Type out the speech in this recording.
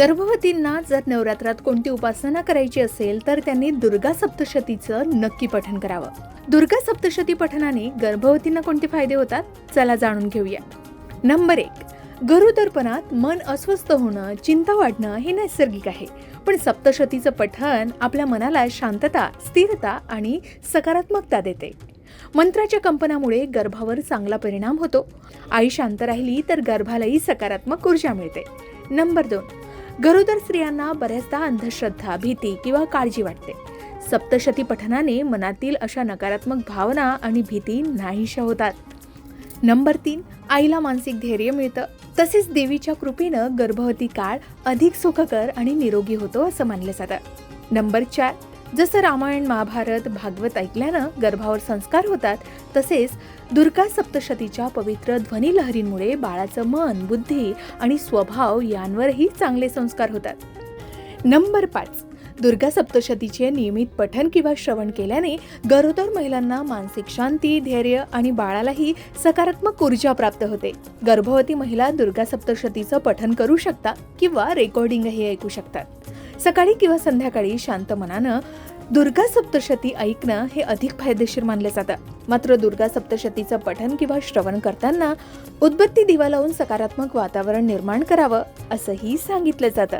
गर्भवतींना जर नवरात्रात कोणती उपासना करायची असेल तर त्यांनी दुर्गा सप्तशतीचं नक्की पठण करावं. दुर्गा सप्तशती पठणाने गर्भवतींना कोणते फायदे होतात? चला जाणून घेऊया. नंबर एक गरुदर्पणात मन अस्वस्थ होणं चिंता वाढणं हे नैसर्गिक आहे. पण सप्तशतीचं पठण आपल्या मनाला शांतता स्थिरता आणि सकारात्मकता देते. मंत्राच्या कंपनामुळे गर्भावर चांगला परिणाम होतो. आई शांत राहिली तर गर्भालाही सकारात्मक ऊर्जा मिळते. नंबर दोन गरोदर स्त्रियांना बऱ्याचदा अंधश्रद्धा भीती किंवा काळजी वाटते. सप्तशती पठनाने मनातील अशा नकारात्मक भावना आणि भीती नाहीशा होतात. नंबर तीन आईला मानसिक धैर्य मिळतं. तसेच देवीच्या कृपेनं गर्भवती काळ अधिक सुखकर आणि निरोगी होतो असं मानलं जातं. नंबर चार जसं रामायण महाभारत भागवत ऐकल्यानं गर्भावर संस्कार होतात तसेच दुर्गा सप्तशतीच्या पवित्र ध्वनिलहरींमुळे बाळाचं मन बुद्धी आणि स्वभाव यांवरही चांगले संस्कार होतात. नंबर पाच. दुर्गा सप्तशतीचे नियमित पठन किंवा श्रवण केल्याने गरोदर महिलांना मानसिक शांती धैर्य आणि बाळालाही सकारात्मक ऊर्जा प्राप्त होते. गर्भवती महिला दुर्गा सप्तशतीचं पठन करू शकता किंवा रेकॉर्डिंगही ऐकू शकतात. सकाळी किंवा संध्याकाळी शांत मनानं दुर्गा सप्तशती ऐकणं हे अधिक फायदेशीर मानलं जातं. मात्र दुर्गा सप्तशतीचं पठन किंवा श्रवण करताना उदबत्ती दिवा लावून सकारात्मक वातावरण निर्माण करावं असंही सांगितलं जातं.